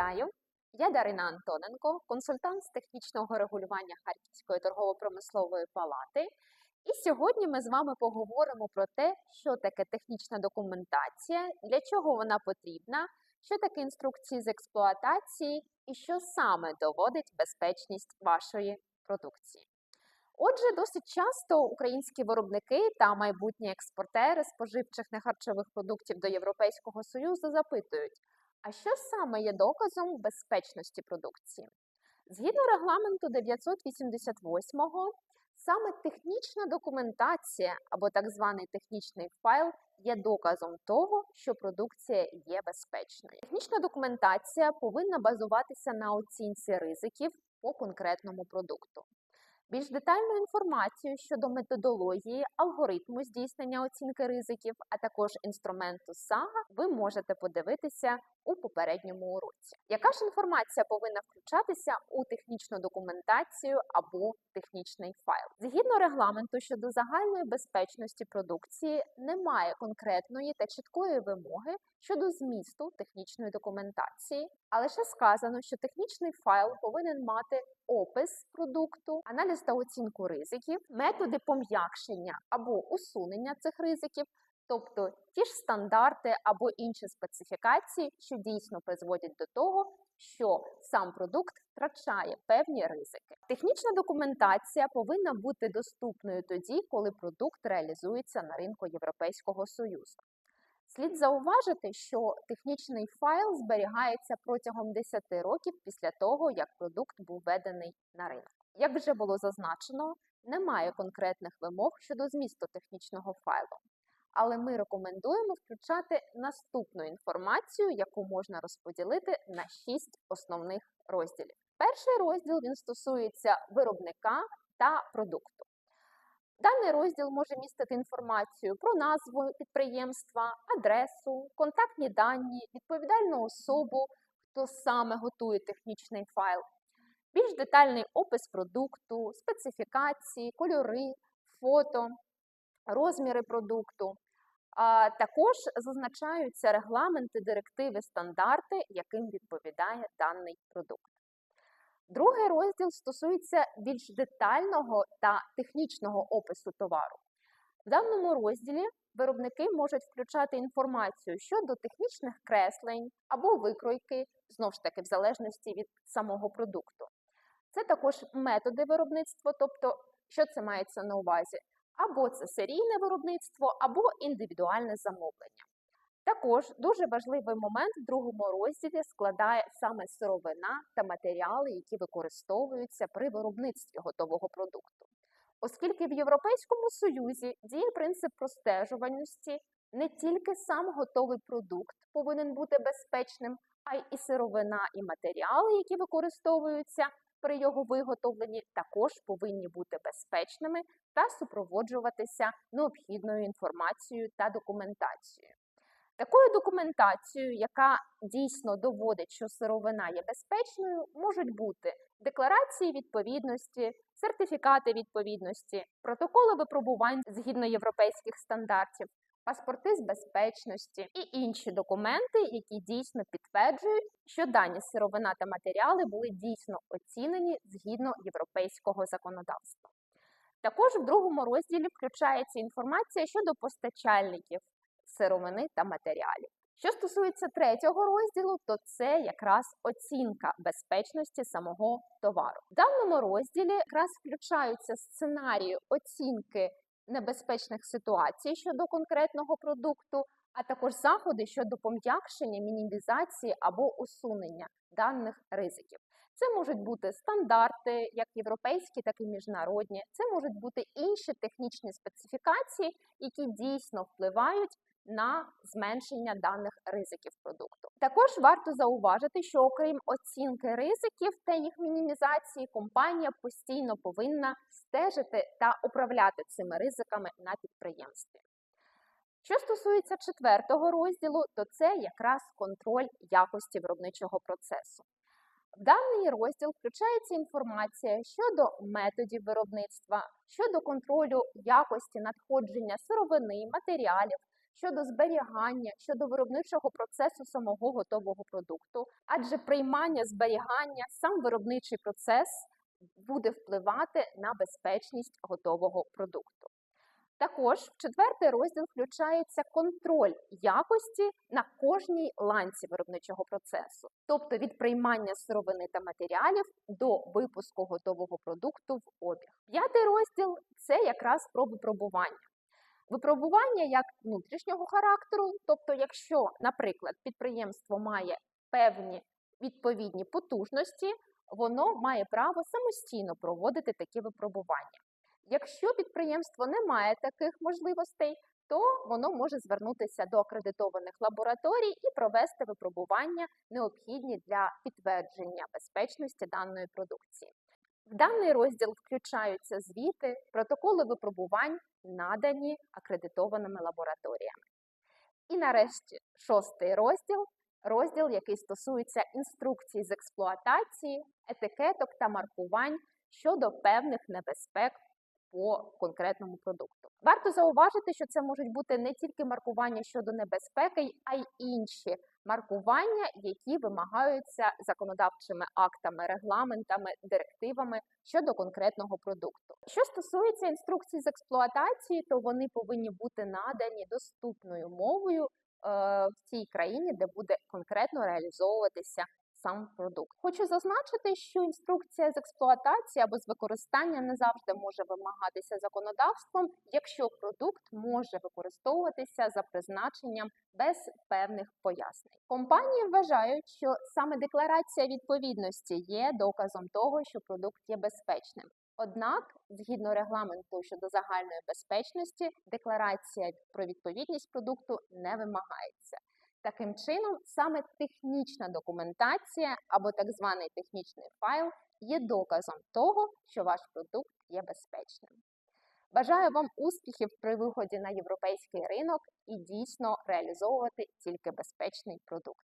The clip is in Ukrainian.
Вітаю! Я Дарина Антоненко, консультант з технічного регулювання Харківської торгово-промислової палати. І сьогодні ми з вами поговоримо про те, що таке технічна документація, для чого вона потрібна, що таке інструкції з експлуатації і що саме доводить безпечність вашої продукції. Отже, досить часто українські виробники та майбутні експортери споживчих нехарчових продуктів до Європейського Союзу запитують, а що саме є доказом безпечності продукції? Згідно регламенту 988-го, саме технічна документація або так званий технічний файл є доказом того, що продукція є безпечною. Технічна документація повинна базуватися на оцінці ризиків по конкретному продукту. Більш детальну інформацію щодо методології, алгоритму здійснення оцінки ризиків, а також інструменту SAGA ви можете подивитися у попередньому уроці. Яка ж інформація повинна включатися у технічну документацію або технічний файл? Згідно регламенту щодо загальної безпечності продукції, немає конкретної та чіткої вимоги щодо змісту технічної документації, а лише сказано, що технічний файл повинен мати опис продукту, аналіз та оцінку ризиків, методи пом'якшення або усунення цих ризиків, тобто ті ж стандарти або інші специфікації, що дійсно призводять до того, що сам продукт втрачає певні ризики. Технічна документація повинна бути доступною тоді, коли продукт реалізується на ринку Європейського Союзу. Слід зауважити, що технічний файл зберігається протягом 10 років після того, як продукт був введений на ринок. Як вже було зазначено, немає конкретних вимог щодо змісту технічного файлу, але ми рекомендуємо включати наступну інформацію, яку можна розподілити на 6 основних розділів. Перший розділ він стосується виробника та продукту. Даний розділ може містити інформацію про назву підприємства, адресу, контактні дані, відповідальну особу, хто саме готує технічний файл, більш детальний опис продукту, специфікації, кольори, фото, розміри продукту. А також зазначаються регламенти, директиви, стандарти, яким відповідає даний продукт. Другий розділ стосується більш детального та технічного опису товару. В даному розділі виробники можуть включати інформацію щодо технічних креслень або викройки, знову ж таки, в залежності від самого продукту. Це також методи виробництва, тобто, що це мається на увазі, або це серійне виробництво, або індивідуальне замовлення. Також дуже важливий момент в другому розділі складає саме сировина та матеріали, які використовуються при виробництві готового продукту. Оскільки в Європейському Союзі діє принцип простежуваності, не тільки сам готовий продукт повинен бути безпечним, а й і сировина, і матеріали, які використовуються при його виготовленні, також повинні бути безпечними та супроводжуватися необхідною інформацією та документацією. Такою документацією, яка дійсно доводить, що сировина є безпечною, можуть бути декларації відповідності, сертифікати відповідності, протоколи випробувань згідно європейських стандартів, паспорти з безпечності і інші документи, які дійсно підтверджують, що дані сировина та матеріали були дійсно оцінені згідно європейського законодавства. Також в другому розділі включається інформація щодо постачальників сировини та матеріалів. Що стосується третього розділу, то це якраз оцінка безпечності самого товару. В даному розділі якраз включаються сценарії оцінки небезпечних ситуацій щодо конкретного продукту, а також заходи щодо пом'якшення, мінімізації або усунення даних ризиків. Це можуть бути стандарти, як європейські, так і міжнародні. Це можуть бути інші технічні специфікації, які дійсно впливають на зменшення даних ризиків продукту. Також варто зауважити, що окрім оцінки ризиків та їх мінімізації, компанія постійно повинна стежити та управляти цими ризиками на підприємстві. Що стосується четвертого розділу, то це якраз контроль якості виробничого процесу. В даний розділ включається інформація щодо методів виробництва, щодо контролю якості надходження сировини, матеріалів, щодо зберігання, щодо виробничого процесу самого готового продукту, адже приймання зберігання, сам виробничий процес буде впливати на безпечність готового продукту. Також в четвертий розділ включається контроль якості на кожній ланці виробничого процесу, тобто від приймання сировини та матеріалів до випуску готового продукту в обіг. П'ятий розділ це якраз про випробування. Випробування як внутрішнього характеру, тобто, якщо, наприклад, підприємство має певні відповідні потужності, воно має право самостійно проводити такі випробування. Якщо підприємство не має таких можливостей, то воно може звернутися до акредитованих лабораторій і провести випробування, необхідні для підтвердження безпечності даної продукції. В даний розділ включаються звіти, протоколи випробувань, надані акредитованими лабораторіями. І нарешті шостий розділ розділ, який стосується інструкцій з експлуатації, етикеток та маркувань щодо певних небезпек по конкретному продукту. Варто зауважити, що це можуть бути не тільки маркування щодо небезпеки, а й інші маркування, які вимагаються законодавчими актами, регламентами, директивами щодо конкретного продукту. Що стосується інструкцій з експлуатації, то вони повинні бути надані доступною мовою е, в тій країні, де буде конкретно реалізовуватися сам продукт. Хочу зазначити, що інструкція з експлуатації або з використання не завжди може вимагатися законодавством, якщо продукт може використовуватися за призначенням без певних пояснень. Компанії вважають, що саме декларація відповідності є доказом того, що продукт є безпечним. Однак, згідно регламенту щодо загальної безпечності, декларація про відповідність продукту не вимагається. Таким чином, саме технічна документація або так званий технічний файл є доказом того, що ваш продукт є безпечним. Бажаю вам успіхів при виході на європейський ринок і дійсно реалізовувати тільки безпечний продукт.